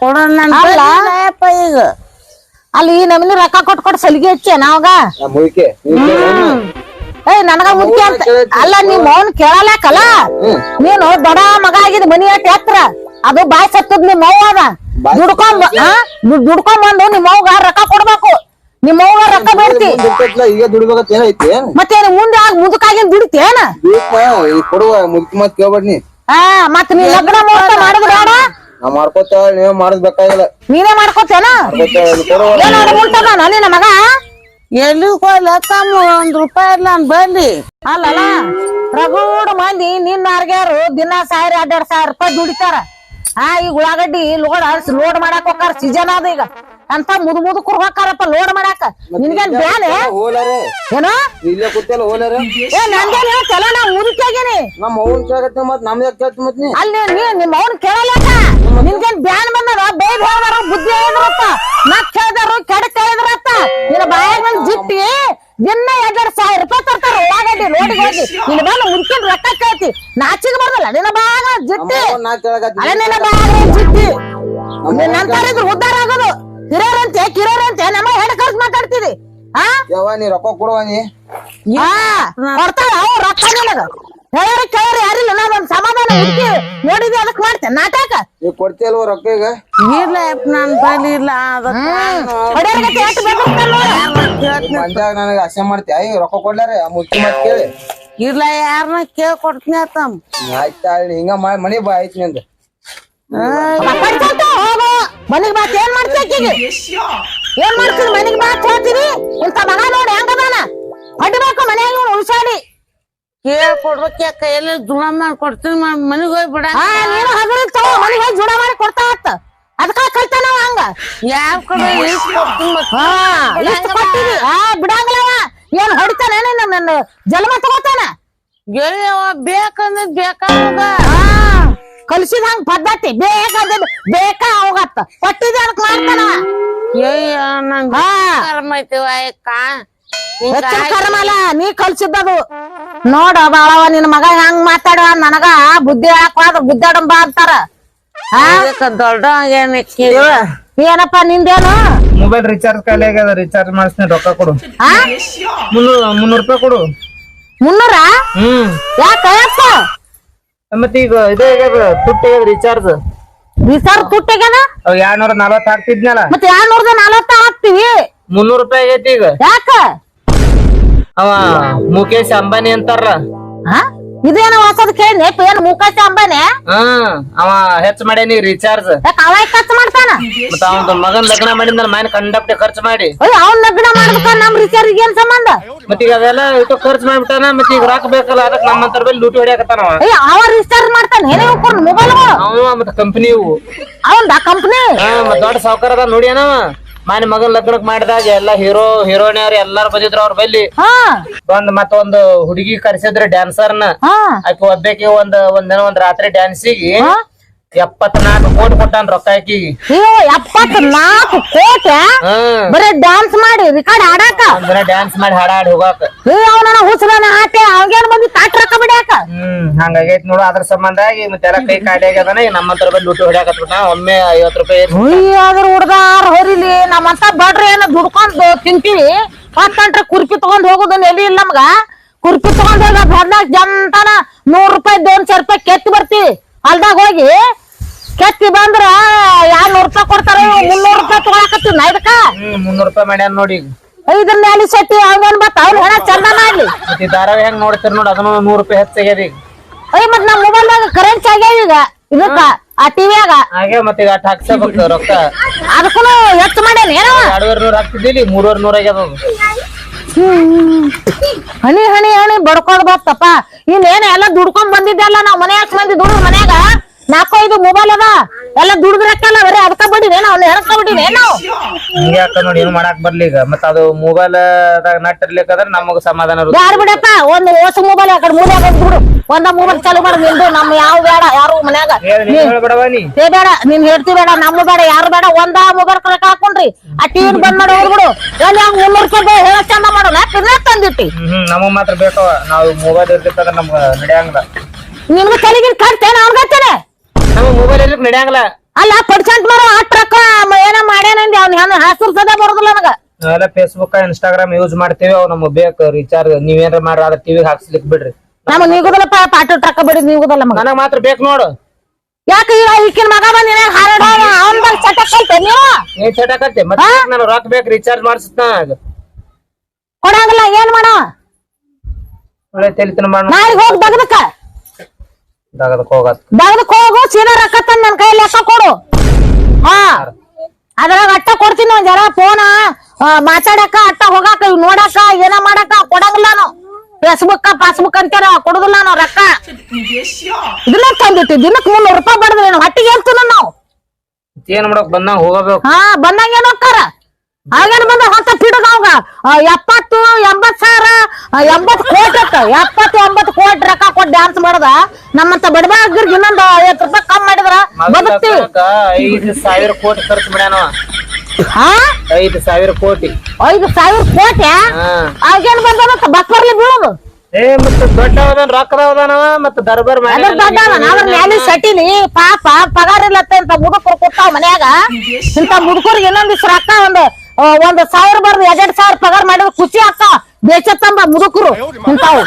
ಕೊಡೋಣ ನನ್ ಈಗ.
ಅಲ್ಲಿ ಈ ನಮನಿ ರೊಕ್ಕ ಕೊಟ್ ಕೊಟ್ ಸಲಿಗೆ ಹಚ್ಚೆ ನಾವಾಗ? ಏ ನನಗ ಮುಖ್ಯ ಅಂತ ಅಲ್ಲ ನೀವ್ ಮೌನ್ ಕೇಳಲಾಕಲ್ಲ ನೀನು ದೊಡ ಮಗ ಆಗಿದ್ ಮನಿ ಅಟ್ ಎತ್ರ ಅದು ಬಾಯ್ ಸತ್ತದ್ ನಿಮ್ ಅವ್ವ ಅದ. ದುಡ್ಕೊಂಡ್ ದುಡ್ಕೊಂಡ್ ಬಂದು ನಿಮ್ ಅವ್ಗ ರೊಕ್ಕ ಕೊಡ್ಬೇಕು. ನಿಮ್ ಅವ್ಗ ರೊಕ್ಕ ಬೇಡ್ತಿ.
ಈಗ ದುಡಿಬೇಕಂತ ಏನೈತಿ
ಮತ್ತೇನು ಮುಂದೆ ಆಗ ಮುದುಕಾಗಿನ್ ದುಡಿತೇನ
ಬೇಕು ಈಗ ಕೊಡುವ ಮುದ್ಕಿ ಮಾತ್ ಕೇಳ್ಬೇಡಿ
ಹಾ ಮತ್ ನೀ ಲಗ್ನ ಮುಹೂರ್ತ ಮಾಡುದು ಬೇಡ
ನಾ ಮಾಡ್ಕೋತ ನೀವ್ ಮಾಡೋದ್ ಬೇಕಾಗಿಲ್ಲ.
ನೀನೇ ಮಾಡ್ಕೋತೇನ? ಏನ್ ಉಂಟದ ನಿನ್ನ ಮಗ?
ಎಲ್ಲಿ ಹೋಗ್ಲ ತಮ್ಮ ಒಂದ್ ರೂಪಾಯಿ ಇಲ್ಲ ನನ್ ಬೈಲಿ
ಅಲ್ಲಲ್ಲ ಪ್ರಗೂಢ ಮಂದಿ ನಿನ್ನ ಅರ್ಗ್ಯಾರು ದಿನ ಸಾವಿರ ಎರಡ್ ಸಾವಿರ ರೂಪಾಯಿ ದುಡಿತಾರ. ಆ ಈಗ ಉಳ್ಳಾಗಡ್ಡಿ ಲೋಡ್ ಲೋಡ್ ಮಾಡಾಕ ಹೋಗಾರ ಸೀಸನ್ ಅದ ಈಗ. ಅಂತ ಮುದು ಮುದುಕರು ಹೋಗ್ತಾರಪ್ಪ ಲೋಡ್ ಮಾಡಾಕ ನಿನ್ಗೇನ್ ಬ್ಯಾನೆ?
ಹೋಲಾರೆ?
ಏನೋ?
ಇಲ್ಲೇ ಕೂತಲ್ಲ ಹೋಲಾರೆ?
ಏ ನಂದೇನ್ ಹೇಳ್ತಲ್ಲ ನಾ ಮುದುಕಿಯಾಗೇನಿ.
ನಮ್ಮ ಅವ್ನ್ ಕೇಳಕತ್ತೆ ಮತ್ ನಮ್ದ ಕೇಳ್ತಿ ಮತ್ ನೀ?
ಅಲ್ಲಿ ನೀ ನಿಮ್ಮ ನಿನ್ಗೇನ್ ಬ್ಯಾನ್ ಬಂದದ? ಬೈದ್ ಹೇಳ್ದಾರ ಬುದ್ಧಿ ಹೇಳಿದ್ರತ್ತ ನಕ್ ಕೇಳಿದಾರು ಕೆಡ ಕೇಳಿದ್ರತ್ತ ನಿನ್ನ ಬಾಯಾಗ ಬಂದ್ ಜಿಟ್ಟಿ ದಿನ ಎರಡ್ ಸಾವಿರ ರೂಪಾಯಿ ತರ್ತಾರ ಉಳ್ಳಾಗಡ್ಡಿ ರೋಡಿಗೆ ಹೋಗಿ. ನಿನ್ನ ಬಂದು ಮುಂಚಿನ ರೊಕ್ಕ ಕೇಳ್ತಿ. ನಾಚಿಗೆ ಬರ್ದಲ್ಲ ನಿನ್ನ ಬಾಯಾಗ ಜಿಟ್ಟಿ.
ನಾ
ನಿನ್ನ ಬಾಯಾಗ ಜಿಟ್ಟಿ. ಇದ್ರ ಉದ್ದಾರ ಆಗೋದು ಹಿರಿಯರಂತೆ ಕಿರಿಯರಂತೆ ನಮ್ಮ ಹೆಡ್ ಕರ್ಸ್ ಮಾತಾಡ್ತೀರಿ. ಹಾ
ಯವ್ವ ನೀ ರೊಕ್ಕ ಕೊಡುವ ನೀ.
ಹಾ ಕೊಡ್ತಾಳ ಅವ್ ರೊಕ್ಕ ನಿನಗ. ಹೇಳೋರು ಕೇಳೋರು ಯಾರಿಲ್ಲ ನಾವ್ ಒಂದ್ ಸಮಾಧಾನ ಹುಡುಕಿ ನೋಡಿದ್ವಿ ಅದಕ್ ಮಾಡ್ತೇನೆ ನಾಟಕ.
ನೀ ಕೊಡ್ತೀಯಲ್ವ ರೊಕ್ಕ ಈಗ?
ಇಲ್ಲ ಯಪ್ಪ ನನ್ ಬೈಲಿ ಇಲ್ಲ ಅದಕ್ಕ
ಹೊಡೆಯರ್ಗತ್ತೆ ಎಷ್ಟು ನೋಡು.
ಮಂದ್ಯಾಗ ನನಗ ಅಸಹ್ಯ ಮಾಡ್ತೀಯ? ಈಗ ರೊಕ್ಕ ಕೊಡ್ಲಾರೆ? ಮುಚ್ಚಿ ಮಾತ್ ಕೇಳಿ.
ಇಲ್ಲ ಯಾರನ್ನ ಕೇಳ್ಕೊಡ್ತೀನಿ ಆತಮ್
ಆಯ್ತಾ ಹಿಂಗ ಮಾಡಿ ಮನಿ ಬಾ ಆಯ್ತು ನಿಂದ.
ಮನಿಗ್ ಹೋಗು ಮನಿಗ್ ಏನ್ ಮಾಡ್ತೀನಿ? ಮನಿಗ್ ಬಾತ್ ಕೇಳ್ತೀನಿ. ಇಂತ ಮಗ ನೋಡಿ ಹೆಂಗದಾನ ಹೊಡಿಬೇಕು ಮನ್ಯಾಗ ಉಳ್ಸಾಡಿ
ಕೇಳ್ಕೊಡ್ಬೇಕು ಯಾಕ? ಎಲ್ಲಿ ದುಣ ಮಾಡಿ ಕೊಡ್ತೀನಿ ಮನಿಗ್ ಹೋಗಿ ಬಿಡ.
ನೀನು ಹಗಲು ತಗೋ ಮನೆಗೆ ಹೋಗಿ ಜುಡ ಮಾಡಿ ಕೊಡ್ತಾ ಆತ ಅದಕ್ಕ ಕಲ್ತಾನವ ಹಂಗ.
ಯಾವ ಕಡೆ ಕೊಡ್ತೀನಿ
ಬಿಡಂಗಿಲ್ಲವ ಏನ್ ಹೊಡಿತಾನೆ ನನ್ನ. ಜನ್ಮ ತಗೋತಾನ.
ಗೆಳೆಯವ ಬೇಕಂದ್.
ಬೇಕಾದ ಕಲ್ಸಿದ ಹಂಗ ಪದ್ಧತಿ. ಬೇಕಾದ ಬೇಕಾ ಹೋಗತ್ತ. ಕೊಟ್ಟಿದ್ದೆ ಅದಕ್
ನಂಗೆ
ಹಾ.
ಕರ್ಮ ಐತಿವ
ಕರ್ಮಲ್ಲ ನೀ ಕಲ್ಸಿದ್ದದು ನೋಡ ಬಾಳವ ನಿನ್ ಮಗ ಹೆಂಗ್ ಮಾತಾಡ ನನಗ ಬುದ್ಧಿ ಹೇಳಕ್ ಹೋದ್ರ ಬುದ್ದಾಡಂ ಬಾ ಅಂತಾರ
ದೊಡ್ಡ ಏನ್
ಏನಪ್ಪ ನಿಂದೇನು?
ಮೊಬೈಲ್ ರಿಚಾರ್ಜ್ ಖಾಲಿ ಆಗ್ಯದ ರಿಚಾರ್ಜ್ ಮಾಡಿಸ್ತೀನಿ ರೊಕ್ಕ ಕೊಡು. ಮುನ್ನೂರ್ ರೂಪಾಯಿ ಕೊಡು.
ಮುನ್ನೂರ?
ಹ್ಮ್.
ಯಾಕ
ಮತ್ತೆ ಈಗ ಇದೇ ತುಟ್ಟಿ ರಿಚಾರ್ಜ್
ರಿಸರ್ವ್ ತುಟ್ಟಿಗ್ಯದ
ಅವ್ ಎರಡ್ನೂರ ನಲವತ್ತ್ ಹಾಕ್ತಿದ್ನಲ್ಲ.
ಮತ್ತೆ ಎರಡ್ನೂರದ ನಲವತ್ತ ಹಾಕ್ತಿವಿ.
ಮುನ್ನೂರ್ ರೂಪಾಯಿ ಆಗೈತಿ ಈಗ.
ಯಾಕ?
ಅವ ಮುಖೇಶ್ ಅಂಬಾನಿ ಅಂತಾರ
ಹಾ ಇದೇನ ಹೊಸದ್ ಕೇಳಿ ಏನ್ ಮುಖಾಶ ಅಂಬಾನಿ?
ಹ್ಮ್ ಅವ ಹೆಚ್ಚ ಮಾಡ್ಯಾನಿ ರಿಚಾರ್ಜ್
ಯಾಕ ಅವ ಖರ್ಚು ಮಾಡ್ತಾನ
ಮತ್ತ ಅವ್ನ ಮಗನ್ ಲಗ್ನ ಮಾಡಿದ್ನ ಮನೆ ಕಂಡಪ್ಟೆ ಖರ್ಚು ಮಾಡಿ.
ಅಯ್ಯ ಅವ್ನ ಲಗ್ನ ಮಾಡ್ಬೇಕ ನಮ್ ರಿಚಾರ್ಜ್ ಏನ್ ಸಂಬಂಧ?
ಮತ್ತೆ ಈಗ ಅದೆಲ್ಲ ಇಟ್ಟು ಖರ್ಚು ಮಾಡ್ಬಿಟ್ಟಾನ ಮತ್ತೆ ಈಗ ರೊಕ್ಕ ಬೇಕಲ್ಲ ಅದಕ್ಕೆ ನಮ್ಮಂತರ ಬಲ್ಲಿ ಲೂಟಿ ಹೊಡಿಯಾಕತ್ತಾನ
ಅಯ್ಯ ಅವ ರಿಚಾರ್ಜ್ ಮಾಡ್ತಾನ ಏನೇ ಹೋಗ್ಕೊಂಡು ಮೊಬೈಲ್ಗಳು
ಅವ ಮತ್ತ ಕಂಪನಿ ಇವು.
ಅವಂದ ಕಂಪ್ನಿ
ದೊಡ್ಡ ಸಾವ್ಕಾರ ಅದ ನೋಡಿ ಏನವ ಮನೆ ಮಗನ್ ಲಗ್ನಕ್ ಮಾಡಿದಾಗ ಎಲ್ಲಾ ಹೀರೋ ಹೀರೋಯಿನಿಯವ್ರು ಎಲ್ಲಾರು ಬಂದಿದ್ರು ಅವ್ರ ಬಲ್ಲಿ. ಒಂದ್ ಮತ್ತೊಂದು ಹುಡುಗಿ ಕರ್ಸಿದ್ರ ಡ್ಯಾನ್ಸರ್ನ ಆಕಿ ಒಬ್ಬಾಕಿ ಒಂದ್ ಒಂದ್ ದಿನ ಒಂದ್ ರಾತ್ರಿ ಡ್ಯಾನ್ಸಿಗೆ? ಎಪ್ಪತ್ನಾಲ್ಕು ಕೋಟಿ ಕೊಟ್ಟಾನ ರೊಕ್ಕ ಹಾಕಿ.
ಅಯ್ಯೋ ಎಪ್ಪತ್ನಾಲ್ಕು ಕೋಟಿ? ಬರೀ ಡ್ಯಾನ್ಸ್ ಮಾಡಿ ರಿಕಾರ್ಡ್ ಹಾಡಾಕ?
ಒಂದಿನ ಡ್ಯಾನ್ಸ್ ಮಾಡಿ ಹಾಡಾಡಿ ಹೋಗಾಕ.
ಅಯ್ಯೋ ಅವನ ಹುಚ್ಚರನ ಹಾಕಿ ಅವಾಗೇನ್ ಬಂದಿ ತಾಟ್ ರೊಕ್ಕ ಬಿಡ್ಯಾಕ?
ಹ್ಮ್ ಹಂಗಾಗೈತಿ ನೋಡು ಅದ್ರ ಸಂಬಂಧಾಗಿ ಮತ್ತೆಲ್ಲ ಕೈ ಕಾಡಿ ಆಗ್ಯದನ ನಮ್ಮಂತರ ಬಂದು ಲೂಟಿ ಹೊಡ್ಯಾಕತ್ಬಿಟ್ಟ ಒಮ್ಮೆ ಐವತ್ ರೂಪಾಯಿ
ಅಯ್ಯೋ ಅದ್ರ ಹುಡ್ದಾರ ಹೊರಿಲಿ ನಮ್ಮಂತ ಬಡ್ರಿ ಏನ ದುಡ್ಕೊಂಡು ತಿಂತೀವಿ? ಹತ್ತಂಟ್ರೆ ಕುರ್ಪಿ ತಗೊಂಡ್ ಹೋಗೋದನ್ನ ಎಲ್ಲಿ ಇಲ್ಲ ನಮ್ಗ? ಕುರ್ಪಿ ತಗೊಂಡ್ ಹೋಗ ಹೊಡ್ನಾಕ್ ಜಂತನ ನೂರ್ ರೂಪಾಯಿ ದೊಂದ್ ರೂಪಾಯಿ ಕೆತ್ತಿ ಬರ್ತೀವಿ ಹೊಲ್ದಾಗ ಹೋಗಿ ಕೆತ್ತಿ ಬಂದ್ರ ಎರಡ್ ನೂರ್ ರೂಪಾಯಿ ಕೊಡ್ತಾರ ಮುನ್ನೂರ್ ರೂಪಾಯಿ ತಗೊಳಕತ್ತೀವಿ ನಾ ಇದಕ್ಕ?
ಮುನ್ನೂರ್ ರೂಪಾಯಿ ಮಾಡ್ಯಾನ ನೋಡಿ
ಐದರ ಮೇಲೆ ಮ್ಯಾಲಿ ಸೆಟ್ಟಿ ಅವನ್ ಬತ್ತ ಅವ್ನ ಹೆಣ ಚಂದ ಮಾಡ್ಲಿ.
ಮತ್ತೆ ಧಾರಾವಾಹಿ ಹೆಂಗ್ ನೋಡ್ತೀರಿ ನೋಡಿ ಅದನ್ನ ನೂರ್ ರೂಪಾಯಿ ಹೆಚ್ಚಾಗ್ಯದ ಈಗ.
ಅಯ್ಯ ಮತ್ ನಮ್ ಮೊಬೈಲ್ದಾಗ ಕರೆಂಟ್ ಆಗ್ಯಾವ ಈಗ. ಇದಕ್ಕ ಆ ಟಿವಿಯಾಗ
ಹಾಗೆ ಮತ್ತೆ ಈಗ ಅಟ್ ಹಾಕ್ಸಬೇಕು ರೊಕ್ಕ.
ಅದಕ್ಕೂ ಹೆಚ್ಚು ಮಾಡ್ಯಾನ ಏನೋ
ಎರಡುವರೆ ನೂರ್ ಹಾಕ್ತಿದ್ದಿಲ್ಲ ಮೂರುವರೆ ನೂರ ಆಗ್ಯದ
ಹಣಿ ಹಣಿ ಹಣಿ ಬಡ್ಕೊಂಡ್ ಬರ್ತಪ್ಪ. ಇನ್ನೇನ ಎಲ್ಲ ದುಡ್ಕೊಂಡ್ ಬಂದಿದ್ದೆಲ್ಲ ನಾವ್ ಮನೆ ಯಾಕೆ ಮಂದಿ ದುಡ್ಡು ಮನ್ಯಾಗ? ನಾಕೋ ಐದು ಮೊಬೈಲ್ ಅದ ಎಲ್ಲ ದುಡ್ದ್ರಕ್ಕಲ್ಲ ಬರೀ ಅದಕ್ಕ ಬಿಟ್ಟಿನೇನ ಅವ್ನ ಹೆಣಕ
ನಾವು ನೋಡಿ ಏನ್ ಮಾಡಾಕ್ ಬರ್ಲಿ ಈಗ. ಮತ್ತ ಅದು ಮೊಬೈಲ್ ನಟ್ ಇರ್ಲಿಕ್ಕಂದ್ರ ನಮಗ ಸಮಾಧಾನ ಇರುತ್ತೆ.
ಬ್ಯಾಡ ಬಿಡಪ್ಪ ಒಂದ್ ಹೊಸ ಮೊಬೈಲ್ ಯಾಕಡೆ ಕಡೆ ಮೂಲೆ ಬಿಡು. ಒಂದ ಮೊಬೈಲ್ ಚಾಲು ಮಾಡ್ ನಿಂದು ನಮ್ ಯಾವ ಬೇಡ ಯಾರು ಮನ್ಯಾಗ?
ಹೇಳ್ ನೀನ್ ಹೇಳ್ಬೇಡವ ನೀ.
ಏ ಬೇಡ ನಿನ್ ಹೇಳ್ತಿ ಬೇಡ ನಮ್ಮ ಬೇಡ ಯಾರು ಬೇಡ ಒಂದ ಮೊಬೈಲ್ ಕರೆಕ್ಟ್ ಹಾಕೊಂಡ್ರಿ. ಆ ಟಿವಿ ಬಂದ್ ಮಾಡಿ ಹೋಗ್ಬಿಡು. ಎಲ್ಲಿ ಹಂಗ ಮುನ್ನೂರ್ ರೂಪಾಯಿ ಹೇಳ ಚಂದ ಮಾಡೋಣ
ಹ್ಮ್ ಹ್ಮ್ ನಮಗ್ ಮಾತ್ರ ಬೇಕವ. ನಾವು ಮೊಬೈಲ್ ಇರ್ತಿತ್ತಂದ್ರ ನಮ್ಗ ನಡೆಯಂಗಿಲ್ಲ.
ನಿಮ್ಗೆ ತಲೆಗಿನ ಕಟ್ತೇನೆ ಅವ್ನ್ಗತ್ತೇನೆ
ನಮಗ್ ಮೊಬೈಲ್ ಇರ್ಲಿಕ್ ನಡೆಯಂಗಿಲ್ಲ.
ಅಲ್ಲ ಪರ್ಸೆಂಟ್ ಮಾಡೋ ಆ ಟ್ರಕ್ ಏನ ಮಾಡ್ಯಾನಂದಿ ಅವ್ನ ಹೆಣ್ಣು ಹಸಿರು ಸದಾ ಬರೋದಿಲ್ಲ ನನಗ.
ನಾವೆಲ್ಲ ಫೇಸ್ಬುಕ್ ಇನ್ಸ್ಟಾಗ್ರಾಮ್ ಯೂಸ್ ಮಾಡ್ತೀವಿ. ಅವ್ ನಮಗ್ ಬೇಕು ರೀಚಾರ್ಜ್ ನೀವೇನ್ರ ಮಾಡ್ರ ಅದ ಟಿವಿ ಹಾಕ್ಸ್ಲಿಕ್ ಬಿಡ್ರಿ.
ನಮಗ್ ನೀಗುದಲ್ಲಪ್ಪ ಪಾಟು ಟ್ರಕ್ ಬಿಡಿ ನೀಗುದಲ್ಲ ಮಗ
ನನಗ್ ಮಾತ್ರ ಬೇಕು ನೋಡು.
ಯಾಕೆ ಈಗ ಈಕಿನ ಮಗ ಬಂದಿನ? ಹಾರಡ ಅವನ್ ಬಂದ್ ಚಟ ಕಲ್ತೆ ನೀವು
ಏನ್ ಚಟ ಕತ್ತೆ ಮತ್ತೆ ನಾನು ರೊಕ್ಕ ಬೇಕು ರೀಚಾರ್ಜ್ ಮಾಡಿಸ್ತಾ
ಕೊಡಂಗಿಲ್ಲ ಏನ್ ಮಾಡೋ?
ಒಳ್ಳೆ ತಲಿತನ ಮಾಡ.
ಹೋಗಿ ಬಗದಕ್ಕ.
ಅದಕ್ಕೆ ಹೋಗತ್
ಬಗದಕ್ ಹೋಗು ಸೀದಾ ರೊಕ್ಕ ತಂದ್ ನನ್ ಕೈಯಲ್ಲಿ ಲೆಕ್ಕ ಕೊಡು. ಹಾ. ಅದ್ರಾಗ ಅಟ್ಟ ಕೊಡ್ತೀನಿ ಒಂದ್ ಜರ ಫೋನ ಮಾತಾಡಕ ಅಟ್ಟ ಹೋಗಾಕ ಇವ್ ನೋಡಾಕ ಏನ ಮಾಡಾಕ ಕೊಡಂಗಿಲ್ಲ ನಾನು ಫೇಸ್ಬುಕ್ ಪಾಸ್ಬುಕ್ ಅಂತಾರ ಕೊಡುದಿಲ್ಲ ನಾವು ರೊಕ್ಕ. ಇದನ್ನ ತಂದಿಟ್ಟಿ ದಿನಕ್ ಮುನ್ನೂರು ರೂಪಾಯಿ ಬಡದ್ರಿ ನಾವು ಹಟ್ಟಿಗೆ ಹೇಳ್ತೀವಿ ನಾವು?
ಏನ್ ಮಾಡಕ್ ಬಂದಂಗ ಹೋಗಬೇಕು.
ಹಾ ಬಂದಂಗ ಏನ್ ಹೋಗ್ತಾರ? ಆಗೇನ್ ಬಂದ ಹೊಸ ಪಿಡುಗ ಅವಾಗ. ಎಪ್ಪತ್ತು ಎಂಬತ್ ಸಾವಿರ ಎಂಬತ್ ಕೋಟಿ ಅತ್ತ. ಎಪ್ಪತ್ತು ಎಂಬತ್ತು ಕೋಟಿ ರೊಕ್ಕ ಕೊಟ್ಟು ಡ್ಯಾನ್ಸ್ ಮಾಡದ. ನಮ್ಮಂತ ಬಡಬಗ್ಗರಿಗೆ ಇನ್ನೊಂದು ಐವತ್ತು ರೂಪಾಯಿ ಕಮ್ಮಿ ಮಾಡಿದ್ರ ಬದುಕ್ತಿವಿ
ಐದು ಸಾವಿರ ಕೋಟಿ ಖರ್ಚು ಮಾಡ್ಯಾನವ ಐದು ಸಾವಿರ ಕೋಟಿ.
ಐದು ಸಾವಿರ ಕೋಟಿ? ಆಗೇನ್ ಬಂದ ಬಕ್ಬರ್ಲಿ ಬೀಳೋದು.
ಏ ಮತ್ತ ರೊಕ್ಕದವದನವ ಮತ್ತ ದರ್ಬಾರ್
ದೊಡ್ಡವನ ಅವ್ರ ಮ್ಯಾಲಿ ಸಟಿಲಿ ಪಾಪ ಪಗಾರ ಇಲ್ಲ ಇಂತ ಮುದುಕರು ಕೊಟ್ಟಾವ ಮನ್ಯಾಗ. ಇಂತ ಮುದುಕರಿಗೆ ಇನ್ನೊಂದಿಸ್ ರೊಕ್ಕ ಒಂದು ಒಂದ್ ಸಾವಿರ ಬರ್ದು ಎರಡ್ ಸಾವಿರ ಪಗಾರ ಮಾಡಿದ್ರೆ ಖುಷಿ ಅಕ್ಕ. ಬೇಚತ್ತಂಬ ಮುದುಕರು ಇಂತಾವು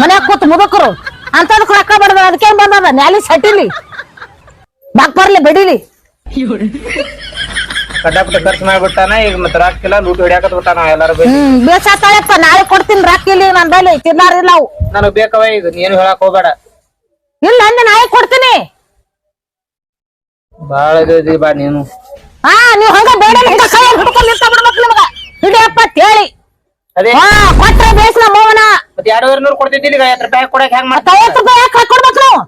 ಮನ್ಯಾಗ ಕೂತ್ ಮುದುಕರು. ಅಂತದಕ್ ರೊಕ್ಕ ಬಡದ ಅದಕ್ಕೆ ಬಂದದ? ನ್ಯಾಲಿ ಸಟಿಲಿ. ಬರ್ಲಿ ಬಡಿಲಿ.
ಕಡ್ಡಾಪಟ್ಟ ಖರ್ಚು ಮಾಡ್ಬಿಟ್ಟಾನ ಈಗ ಮತ್ತ ರಾಕಿಲ್ಲ ಹಿಡಿಯಾಕತ್ ಬಿಟ್ಟಾನ ಎಲ್ಲಾರು ಬೇಕು
ಹ್ಮ್ ಬೇಸಾತಾಳಪ್ಪ ನಾಳೆ ಕೊಡ್ತೀನಿ ನನ್ ಇಲ್ಲ ಅವು.
ನನಗ್ ಬೇಕವ ನೀನು ಹೇಳಕ್ ಹೋಗ್ಬೇಡ.
ಇಲ್ಲ ಅಂದ ನಾಳೆ ಕೊಡ್ತೀನಿ.
ಬಾಳ ಬಾ ನೀನು.
ಹಾ ನೀವ್ ಹಂಗ ಬೇಡ ಹಿಂಗ ಕೈ ಹಿಡ್ಕೊಂಡು ನಿಂತ ಬಿಡ್ಬೇಕು ನಿಮಗ. ಹಿಡಿಯಪ್ಪ ತೇಳಿ
ಅದೇ.
ಹಾ ಕೊಟ್ರೆ ಬೇಸ್ ನಮ್ಮ ಅವನ
ಮತ್ತ ಎರಡೂವರೆ ನೂರು ಕೊಡ್ತಿದ್ದಿಲ್ಲ ಈಗ ಐವತ್ತು ರೂಪಾಯಿ ಕೊಡಕ್ ಹೆಂಗ್ ಮಾಡ್ತಾವ
ಐವತ್ತು ರೂಪಾಯಿ ಯಾಕೆ ಕೊಡ್ಬೇಕು ನಾವು?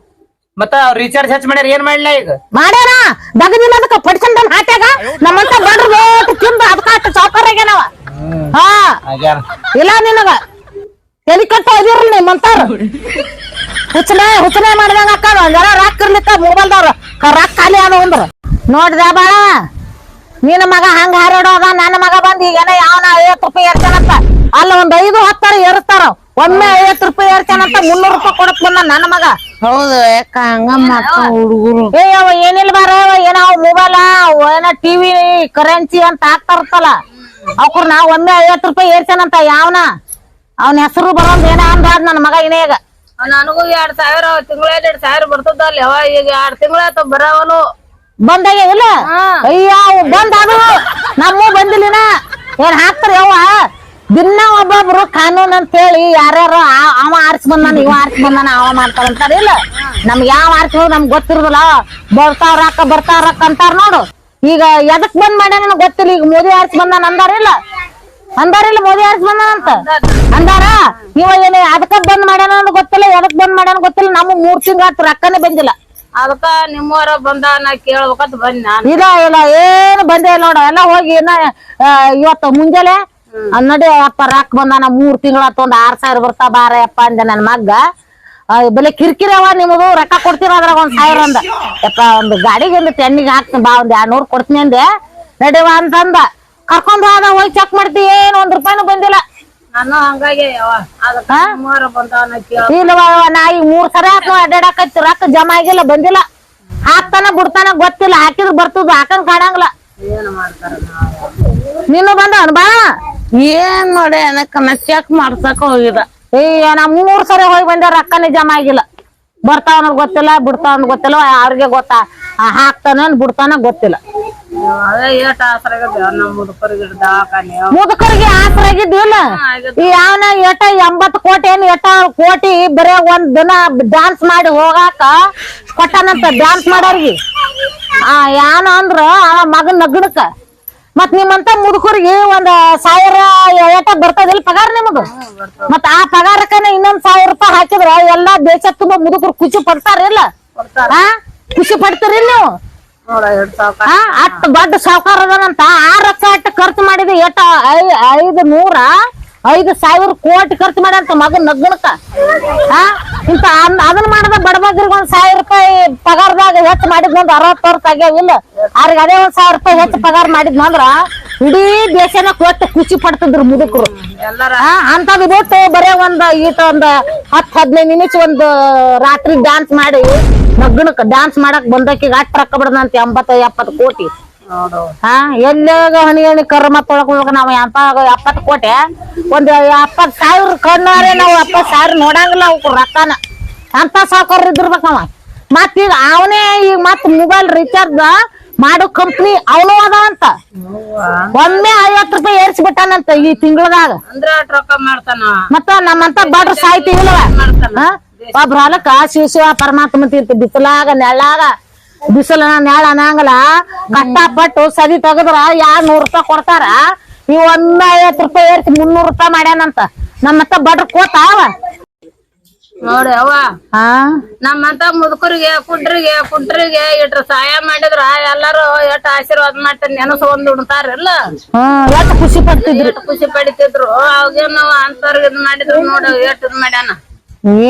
ಮತ್ತ ಅವ್ರ ರೀಚಾರ್ಜ್ ಹೆಚ್ಚು ಮಾಡ್ಯಾರ ಏನ್ ಮಾಡ್ಲಾ ಈಗ?
ಮಾಡ್ಯಾರ? ಅದಕ್ಕ ಹಾಟ್ಯಾಗ ನಮ್ಮಂತ ಬಡ್ರ ರೇಟ್ ತಿಂದು ಅದಕ್ಕ ಅಷ್ಟು ಸಾವುಕಾರ ನಾವ ಹಾ. ಇಲ್ಲ ನಿನಗ. ತಲಿ ಕಟ್ಟ ಅದಿರಲ್ಲ ನಿಮ್ಮಂತಾರ ಹುಚ್ಚನೆ ಹುಚ್ಚನೆ ಮಾಡಿದಂಗ ಅಕ್ಕ ಒಂದ್ ಜರ ರಾಕ್ ಇರ್ಲಿಕ್ಕ ಮೊಬೈಲ್ದವ್ರ ರೊಕ್ಕ ಖಾಲಿ ಅದ ಅಂದ್ರ. ನೋಡ್ದ ಬಾಳ. ನಿನ್ನ ಮಗ ಹಂಗ ಹಾರಾಡೋದ? ನನ್ನ ಮಗ ಬಂದ್ ಈಗೇನ ಯಾವನ ಐವತ್ ರೂಪಾಯಿ ಏರ್ತಾನಂತ ಅಲ್ಲ ಒಂದ್ ಐದು ಹತ್ತರ ಏರ್ತಾರ ಒಮ್ಮೆ ಐವತ್ ರೂಪಾಯಿ ಏರ್ತಾನಂತ ಮುನ್ನೂರು ರೂಪಾಯಿ ಕೊಡಕ್ ಬಂದ ನನ್ನ ಮಗ.
ಹೌದು ಯಾಕ ಹಂಗ ಮಾಡ್ತಾವ ಹುಡುಗರು?
ಏ ಅವ ಏನಿಲ್ಲ ಬಾರ ಏನೋ ಮೊಬೈಲ್ ಏನೋ ಟಿವಿ ಕರೆನ್ಸಿ ಅಂತ ಹಾಕ್ತಾರತ್ತಲ್ಲ. ಅವ್ರ ನಾ ಒಮ್ಮೆ ಐವತ್ ರೂಪಾಯಿ ಏರ್ತಾನಂತ ಯಾವನ? ಅವನ ಹೆಸರು ಬರೋದ್ ಏನ ಅಂದ್ರ ನನ್ನ ಮಗ ಇನೇಗ
ನನಗೂ ಎರಡ್ ಸಾವಿರ ತಿಂಗಳ ಎರಡ್ ಸಾವಿರ ಬರ್ತದ ಅಲ್ಲಿ. ಅವ ಈಗ ಎರಡ್ ತಿಂಗಳ ಬರವನು.
ಬಂದಾಗ ಇಲ್ಲ? ಅಯ್ಯೋ ಅವ್ ಬಂದ್ ನಮ್ಮ ಬಂದಿಲ್ಲ ಏನ್ ಹಾಕ್ತಾರ ಯಾವ ದಿನ ಒಬ್ಬೊಬ್ರು ಕಾನೂನ್ ಅಂತ ಹೇಳಿ ಯಾರ್ಯಾರು ಅವ ಆರ್ಸ್ ಬಂದಾನ ಇವ ಆರ್ಸ್ ಬಂದಾನ ಅವ ಮಾಡ್ತಾರಂತಾರ ಇಲ್ಲ. ನಮ್ಗೆ ಯಾವ ಆರ್ಸ್ ನಮ್ಗೆ ಗೊತ್ತಿರುದಿಲ್ಲ. ಬರ್ತಾವ ರೊಕ್ಕ ಬರ್ತಾವ ರೊಕ್ಕ ಅಂತಾರ ನೋಡು. ಈಗ ಎದಕ್ ಬಂದ್ ಮಾಡ್ಯಾನ ಗೊತ್ತಿಲ್ಲ. ಈಗ ಮೋದಿ ಆರ್ಸ್ ಬಂದಾನ ಅಂದಾರಿಲ್ಲ ಅಂದಾರಿಲ್ಲ ಮೋದಿ ಆರ್ಸ್ ಬಂದಾನಂತ ಅಂದಾರ? ಇವ ಏನೇ ಅದಕ್ಕ ಬಂದ್ ಮಾಡ್ಯಾನ ಗೊತ್ತಿಲ್ಲ ಎದಕ್ ಬಂದ್ ಮಾಡ್ಯಾನ ಗೊತ್ತಿಲ್ಲ. ನಮ್ಗ್ ಮೂರ್ ತಿಂಗಳ ರೊಕ್ಕನೇ ಬಂದಿಲ್ಲ.
ಅದಕ್ಕ ನಿಮ್ಮವರ ಬಂದ ನಾ ಕೇಳ್ಬೇಕಂತ ಬಂದ್ ನಾನು.
ಇಲ್ಲ ಇಲ್ಲ ಏನು ಬಂದೇ ಇಲ್ಲ ನೋಡ ಎಲ್ಲ ಹೋಗಿ ಇನ್ನ ಇವತ್ತು ಮುಂಜಾನೆ ನಡಿ ಅಪ್ಪ ರಾಕ್ ಬಂದಾನ ಮೂರ್ ತಿಂಗಳ ಒಂದ್ ಆರ್ ಸಾವಿರ ಬರ್ತಾ ಬಾರ ಅಪ್ಪ ಅಂದೆ ನನ್ ಮಗ್ಗ. ಬೆಲೆ ಕಿರಿಕಿರಿ ಅವ ನಿಮ್ಮದು ರೊಕ್ಕ ಕೊಡ್ತೀರ ಅದ್ರಾಗ ಒಂದ್ ಸಾವಿರ ಅಂದ. ಯಪ್ಪ ಒಂದು ಗಾಡಿಗೆ ಒಂದು ತೆಣ್ಣಿಗೆ ಹಾಕ್ತೀನಿ ಬಾ ಒಂದ್ ಎರಡ್ ನೂರ್ ಕೊಡ್ತೀನಿ ಅಂದೆ. ನಡಿವ ಅಂತಂದ. ಕರ್ಕೊಂಡ್ ಹೋದ ಹೋಗಿ ಚೆಕ್ ಮಾಡ್ತಿ ಏನ್ ಒಂದ್ ರೂಪಾಯಿನೂ ಬಂದಿಲ್ಲ
ನಾನು ಹಂಗಾಗಿ ಯಾವ ಅದಕ್ಕ ಮೂವರ ಬಂದವನ ಕೇಳ
ಇಲ್ಲವ ನಾ ಈಗ ಮೂರ್ ಸರಿ ಆತು ಅಡ್ಡಾಡಕತ್ತಿ ರೊಕ್ಕ ಜಮಾ ಆಗಿಲ್ಲ ಬಂದಿಲ್ಲ. ಹಾಕ್ತಾನ ಬಿಡ್ತಾನ ಗೊತ್ತಿಲ್ಲ. ಹಾಕಿದ್ರ ಬರ್ತದ ಹಾಕಂಗ್ ಕಾಣಂಗಿಲ್ಲ.
ಏನ್ ಮಾಡ್ತಾರ
ನೀನು ಬಂದವನ್ ಬಾ
ಏನ್ ನೋಡಿ ಏನಕ್ಕ ಚೆಕ್ ಮಾಡ್ಸಕ್ ಹೋಗಿದ
ಏ ನಾ ಮೂರ್ ಸರಿ ಹೋಗಿ ಬಂದ ರೊಕ್ಕನೇ ಜಮಾ ಆಗಿಲ್ಲ. ಬರ್ತಾವ ಅನ್ನೋದ್ ಗೊತ್ತಿಲ್ಲ ಬಿಡ್ತಾವ ಅನ್ನೋದ್ ಗೊತ್ತಿಲ್ಲ ಅವ್ರಿಗೆ ಗೊತ್ತಾ ಹಾಕ್ತಾನ ಬಿಡ್ತಾನ ಗೊತ್ತಿಲ್ಲ.
ಮುದುಕರಿಗೆ ದವಾಖಾನೆ
ಮುದುಕರಿಗೆ ಆಸರ ಆಗಿದ್ವಿಲ್ಲ ಈ ಯಾವನ ಎಟ ಎಂಬತ್ ಕೋಟಿ ಏನ್ ಎಟ ಕೋಟಿ ಬರೇ ಒಂದ್ ದಿನ ಡ್ಯಾನ್ಸ್ ಮಾಡಿ ಹೋಗಾಕ ಕೊಟ್ಟಾನಂತ ಡ್ಯಾನ್ಸ್ ಮಾಡೋರ್ಗಿ? ಆ ಯಾನ ಅಂದ್ರ ಆ ಮಗನ್ ನಗ್ನಕ್ಕ. ಮತ್ ನಿಮ್ಮಂತ ಮುದುಕರಿಗೆ ಒಂದ್ ಸಾವಿರ ಎಟ ಬರ್ತದಿಲ್ಲ ಪಗಾರ ನಿಮಗ ಮತ್ ಆ ಪಗಾರಕ್ಕನ ಇನ್ನೊಂದ್ ಸಾವಿರ ರೂಪಾಯಿ ಹಾಕಿದ್ರ ಎಲ್ಲಾ ದೇಶ ತುಂಬಾ ಮುದುಕರು ಖುಷಿ ಪಡ್ತಾರಿಲ್ಲ ಇಲ್ಲ? ಖುಷಿ ಪಡ್ತೀರಿ ನೀವು? ಅಟ್ ದೊಡ್ಡ ಸಾವುಕಾರ ಅದನಂತ. ಆ ರೊಕ್ಕ ಅಟ್ ಖರ್ಚು ಮಾಡಿದ ಎಷ್ಟ ಐ- ಐದು ನೂರ ಐದು ಸಾವಿರ ಕೋಟಿ ಖರ್ಚು ಮಾಡ ಮಗನ್ ನಗ್ನಕ್ಕ. ಆ? ಇಂತ ಅದನ್ನ ಮಾಡದ ಬಡಬಗ್ರಿಗೆ ಒಂದ್ ಸಾವಿರ ರೂಪಾಯಿ ಪಗಾರದಾಗ ಹೆಚ್ಚು ಮಾಡಿದ್ ಮಾಡಿದ್ನಂದ್ರ ಅರವತ್ತು ವರ್ಷ ಆಗ್ಯಾವಿಲ್ಲ ಅವ್ರಿಗೆ ಅದೇ ಒಂದ್ ಸಾವಿರ ರೂಪಾಯಿ ಹೆಚ್ಚು ಪಗಾರ ಮಾಡಿದ್ನಂದ್ರ ಇಡೀ ದೇಶನ ಕೊಟ್ಟು ಖುಷಿ ಪಡ್ತಿದ್ರು ಮುದುಕರು. ಅಂತದ್ ಬಿಟ್ಟು ಬರೇ ಒಂದ್ ಈಟ ಒಂದ್ ಹತ್ತು ಹದಿನೈದು ನಿಮಿಷ ಒಂದ್ ರಾತ್ರಿ ಡ್ಯಾನ್ಸ್ ಮಾಡಿ ಮಗ್ನಕ್ ಡ್ಯಾನ್ಸ್ ಮಾಡಕ್ ಬಂದಕ್ಕೆ ಗಾಟ್ ರೊಕ್ಕ ಬಿಡದಂತ ಎಂಬತ್ತ ಎಪ್ಪತ್ತು ಕೋಟಿ. ಹಾ ಎಲ್ಲಾಗ ಹಣಿ ಹಣಿ ಕರ್ಮ ತೊಳಕ್ ನಾವು ಎಪ್ಪ ಎಪ್ಪತ್ತು ಕೋಟಿ? ಒಂದ್ ಎಪ್ಪತ್ ಸಾವಿರ ಕಣ್ಣಾರೆ ನಾವು ಎಪ್ಪತ್ ಸಾವಿರ ನೋಡಂಗಿಲ್ಲ ಅವ್ಕ ರೊಕ್ಕನ. ಅಂತ ಸಾವುಕಾರ ಇದ್ದಿರ್ಬೇಕವ ಮತ್ ಈಗ ಅವನೇ ಈಗ ಮತ್ ಮೊಬೈಲ್ ರಿಚಾರ್ಜ್ ಮಾಡೋ ಕಂಪ್ನಿ ಅವನು ಅದಾವಂತ ಒಮ್ಮೆ ಐವತ್ ರೂಪಾಯಿ ಏರ್ಸ್ಬಿಟ್ಟಾನಂತ ಈ ತಿಂಗಳದಾಗ. ಮತ್ತ ನಮ್ಮಂತ ಬಡ್ರ ಸಾಯ್ತಿ
ಮಾಡ್ತಾನ.
ಒಬ್ರ ಹೊಲಕ್ಕ ಶಿವ ಶಿವ ಪರಮಾತ್ಮ ತೀರ್ತಿ ಬಿಸಿಲಾಗ ನೆಳ್ಳಾಗ ಬಿಸಿಲ ನೆಳ ಅನ್ನಂಗಲ್ಲ. ಕಷ್ಟಪಟ್ಟು ಸದಿ ತೆಗದ್ರ ಯಾ ನೂರ್ ರೂಪಾಯಿ ಕೊಡ್ತಾರ? ನೀವ್ ಒಮ್ಮೆ ಐವತ್ ರೂಪಾಯಿ ಏರ್ತಿ ಮುನ್ನೂರ್ ರೂಪಾಯಿ ಮಾಡ್ಯಾನಂತ. ನಮ್ಮತ್ತ ಬಡ್ರ ಕೋತಾವ
ನೋಡಿ ಅವ್ವ
ಹಾ?
ನಮ್ಮಂತ ಮುದುಕರಿಗೆ ಕುಡ್ರಿಗೆ ಕುಂಟ್ರಿಗೆ ಇಟ್ರ ಸಹಾಯ ಮಾಡಿದ್ರ ಎಲ್ಲಾರು ಎಷ್ಟ್ ಆಶೀರ್ವಾದ ಮಾಡ್ತಾರ ನೆನಸ್ಕೊಂಡ್ ಉಣ್ತಾರಲ್ಲ?
ಹ್ಮ್ ಎಷ್ಟು ಖುಷಿ ಪಡ್ತಿದ್ರು.
ಎಷ್ಟ್ ಖುಷಿ ಪಡಿತಿದ್ರು. ಅವಾಗೇನು ಅಂತವ್ರಿಗೆ ಇದ್ ಮಾಡಿದ್ರು ನೋಡಿ ಎಷ್ಟ್ ಇದ್ ಮಾಡ್ಯಾನ.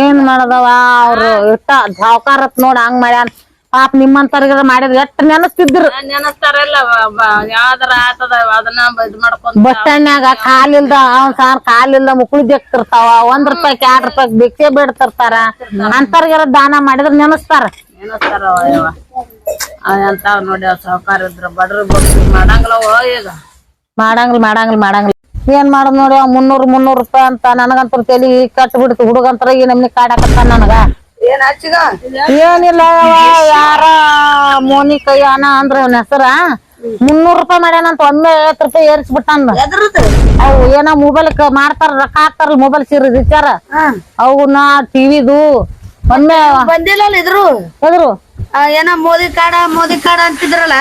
ಏನ್ ಮಾಡದವ ಅವ್ರು? ಇಟ್ಟ ಸಾವ್ಕಾರತ್ ನೋಡ್ ಹಂಗ್ ಮಾಡ್ಯಾನ. ಪಾಪ ನಿಮ್ಮಂತರ್ಗ ಮಾಡಿದ್ರ ಎಷ್ಟ್ ನೆನಸ್ತಿದ್ರು.
ನೆನಸ್ತಾರಲ್ಲ ಯಾವ್ದಾರ ಆತದ ಅದನ್ನ ಇದ್ ಮಾಡ್ಕೊಂಡ್
ಬಸ್ ಸ್ಟ್ಯಾಂಡ್ನ್ಯಾಗ ಕಾಲಿಲ್ದ ಅವ್ನ ಸಾರ್ ಕಾಲಿಲ್ದ ಮುಕ್ಳು ಜಗ್ತಿರ್ತಾವ ಒಂದ್ ರೂಪಾಯಿ ಎರಡ್ ರೂಪಾಯಿ ಬಿಕ್ಕೆ ಬಿಡ್ತಿರ್ತಾರ. ಅಂತರ್ಗಾರ ದಾನ ಮಾಡಿದ್ರ ನೆನಸ್ತಾರ.
ನೆನಸ್ತಾರ ಅವ ನೋಡಿ ಸಾವುಕಾರ ಇದ್ರ ಬಡ್ರ ಬಡ್ರಿ ಮಾಡಂಗಿಲ್ಲವ ಈಗ.
ಮಾಡಂಗಿಲ್ಲ ಮಾಡಂಗಿಲ್ಲ ಮಾಡಂಗಿಲ್ಲ ಏನ್ ಮಾಡೋದ್ ನೋಡಿ ಅವ್ ಮುನ್ನೂರ್ ಮುನ್ನೂರ್ ರೂಪಾಯಿ ಅಂತ ನನಗಂತ ತಲಿ ಕಟ್ ಬಿಡ್ತು ಹುಡುಗಂತರ ಈ ನಮ್ನಿ ಕಾಡಾಕತ್ತಾನ ನನಗ. ಏನಿಲ್ಲ ಯಾರ ಅನ ಅಂದ್ರ ಅವನ ಹೆಸರ. ಮುನ್ನೂರ್ ರೂಪಾಯಿ ಮಾಡ್ಯಾನಂತ ಒಮ್ಮೆ ಐವತ್ ರೂಪಾಯಿ ಏರಿಸ್ಬಿಟ್ಟಂದ ಅವು ಏನೋ ಮೊಬೈಲ್ ಮಾಡ್ತಾರ ರೊಕ್ಕ ಹಾಕ್ತಾರ ಮೊಬೈಲ್ ಸೀರಿ ರಿಚಾರ ಅವನ್ನ ಟಿವಿದು ಒಮ್ಮೆ
ಬಂದಿಲ್ಲ ಇದ್ರು?
ಎದ್ರು?
ಏನೋ ಮೋದಿ ಕಾಡ ಮೋದಿ ಕಾಡ ಅಂತಿದ್ರಲ್ಲ?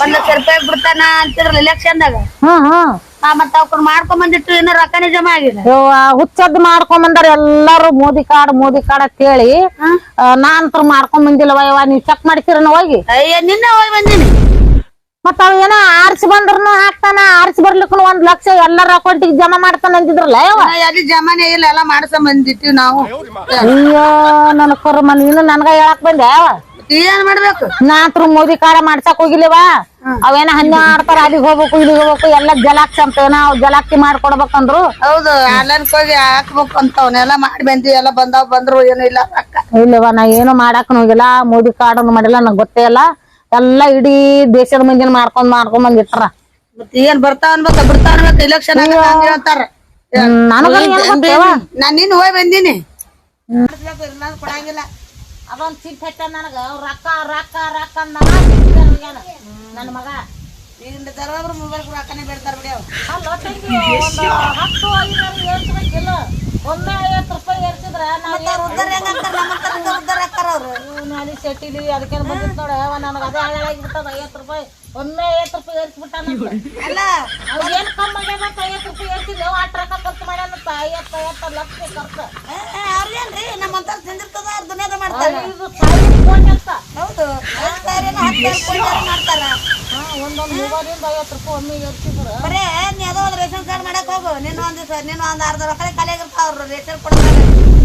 ಒಂದ್ ಲಕ್ಷ ರೂಪಾಯಿ ಬಿಡ್ತಾನ ಅಂತಿದ್ರಲ್ಲ ಎಲೆಕ್ಷನ್ದಾಗ
ಹ್ಮ್ ಹ್ಮ್.
ಮತ್ತ ಅವ್ರ ಮಾಡ್ಕೊಂಡ್ ಬಂದಿಟ್ಟು ಇನ್ನ ರೊಕ್ಕನೇ ಜಮಾ
ಹುಚ್ಚದ್ ಮಾಡ್ಕೊಂಡ್ ಬಂದಾರ ಎಲ್ಲಾರು ಮೋದಿ ಕಾರ್ಡ್ ಮೋದಿ ಕಾರ್ಡ್ ಅಂತ ಹೇಳಿ ನಾ ಅಂತೂ ಮಾಡ್ಕೊಂಡ್ ಬಂದಿಲ್ಲವ ಯವ್ವ ನೀವ್ ಚೆಕ್ ಮಾಡ್ತೀರನ ಹೋಗಿ?
ಅಯ್ಯ ನಿನ್ನೆ ಹೋಗಿ ಬಂದಿನಿ.
ಮತ್ತ ಅವ್ ಏನೋ ಆರ್ಸಿ ಬಂದ್ರನು ಹಾಕ್ತಾನ ಆರ್ಸಿ ಬರ್ಲಿಕ್ಕೂ ಒಂದ್ ಲಕ್ಷ ಎಲ್ಲರ ಅಕೌಂಟ್ ಜಮಾ ಮಾಡ್ತಾನ ಅಂತಿದ್ರಲ್ಲ ಯವ್ವ?
ಜಮಾನೆ ಇಲ್ಲ ಎಲ್ಲ ಮಾಡ್ಸ ಬಂದಿಟ್ಟಿವಿ ನಾವು.
ಅಯ್ಯೋ ನನ್ ಕರ್ಮ ನೀನು ನನ್ಗ ಹೇಳಕ್ ಬಂದೆ ಯಾವ
ಏನ್ ಮಾಡ್ಬೇಕು?
ನಾತ್ರ ಮೋದಿ ಕಾರ ಮಾಡ್ಸಕ್ ಹೋಗಿಲ್ಲವಾ? ಅವೇನ ಹನ್ನೆ ಆಡ್ತಾರ ಅಲ್ಲಿಗೆ ಹೋಗ್ಬೇಕು ಇಲ್ಲಿಗೆ ಹೋಗ್ಬೇಕು ಎಲ್ಲ ಜಲಾಕ್ಷಿ ಅಂತ ನಾವು ಜಲಾಕ್ಷಿ ಮಾಡ್ಕೊಡ್ಬೇಕಂದ್ರು.
ಹೌದು ಆನ್ಲೈನ್ ಹೋಗಿ ಹಾಕ್ಬೇಕು ಅಂತ ಅವನ್ನೆಲ್ಲ ಮಾಡಿ ಬಂದ್ವಿ ಎಲ್ಲ ಬಂದಾವ್ ಬಂದ್ರು ಏನು ಇಲ್ಲ
ಇಲ್ಲವಾ ನಾ ಏನು ಮಾಡಕ್ ಹೋಗಿಲ್ಲ ಮೋದಿ ಕಾರ್ಡ್ ಮಾಡಿಲ್ಲ ನಂಗೆ ಗೊತ್ತೇ ಇಲ್ಲ. ಎಲ್ಲ ಇಡೀ ದೇಶದ ಮಂದಿನ ಮಾಡ್ಕೊಂಡ್ ಮಾಡ್ಕೊಂಡ್
ಬಂದಿಟ್ರ ಏನ್ ಬರ್ತಾವ ಅನ್ಬೇಕ ಬಿಡ್ತಾವ ಅನ್ಬೇಕ ಇಲೆಕ್ಷನ್ ಹೇಳ್ತಾರ
ನಾನು
ನಾನ್ ನಿನ್ ಹೋಗಿ ಬಂದಿನಿ.
ಕೊಡಂಗಿಲ್ಲ. ಅದೊಂದ್ ಸಿಟ್ಟು ಹಚ್ಚ ನನಗ ರೊಕ್ಕ ರೊಕ್ಕ ರೊಕ್ಕ ನನ್ನ ಮಗ.
ಈಗ ಮೊಬೈಲ್ ರೊಕ್ಕನೇ ಬಿಡ್ತಾರೆ ಬಿಡಿ. ಅವ್ರು.
ಅಲ್ಲ ತಂಗಿ ಹತ್ತು ಐದು ಏರ್ಸ್ಬೇಕಿಲ್ಲ. ಒಮ್ಮೆ ಐವತ್ತು ರೂಪಾಯಿ ಏರ್ಸಿದ್ರೆ ನಾವು
ಉದ್ದಾರ ಹೆಂಗ್ ನಮ್ಮ ಉದ್ದಾರ ಹಾಕ್ತಾರ ಅವ್ರು.
ಅಲ್ಲಿ ಸೆಟ್ಟಿಲಿ ಅದಕ್ಕೆ ಬಂದಿತ್ತು ನೋಡ ನನಗೆ ಅದೇ ಹಳಾಗಿಬಿಟ್ಟದ ಐವತ್ತು ರೂಪಾಯಿ. ಒಮ್ಮೆ ಐವತ್ತು ರೂಪಾಯಿ ಏರಿಸ್ಬಿಟ್ಟ
ಅಲ್ಲ
ಅವ್ ಏನ್ ಕಮ್ಮಿ ಆಗ್ಯದ ಐವತ್ತು ರೂಪಾಯಿ ಏರ್ಸಿಲ್ಲ ಅಷ್ಟ್ ರೊಕ್ಕ ಖರ್ಚು ಮಾಡ್ಯಾನಂತ ಐವತ್ತು ಐವತ್ತು ಲಕ್ಷ ಖರ್ಚು.
ಅವ್ರೇನ್ರಿ ನಮ್ಮಂತರ ತಿಂದಿರ್ತದ ಅವ್ರ ದುನಿಯಾದ ಮಾಡ್ತಾರ.
ಐದು ಸಾವಿರ ಕೋಟಿ ಅಂತ.
ಹೌದು. ಮಾಡ್ತಾರ?
ಹಾ, ಒಂದೊಂದು ಮೊಬೈಲಿಂದ ಐವತ್ತು ರೂಪಾಯಿ ಒಮ್ಮೆ ಏರ್ಸಿದ್ರ.
ಬರೇ ನೀ ಅದೋ ಒಂದ್ ರೇಷನ್ ಕಾರ್ಡ್ ಮಾಡಕ್ ಹೋಗು. ನಿನ್ನ ಒಂದ್ ದಿವಸ ನಿನ್ನ ಒಂದ್ ಅರ್ಧ ರೊಕ್ಕ ಖಾಲಿ ಆಗಿರ್ತಾವ ಅವ್ರು ರೇಷನ್ ಕೊಡೋದ್ರಾಗ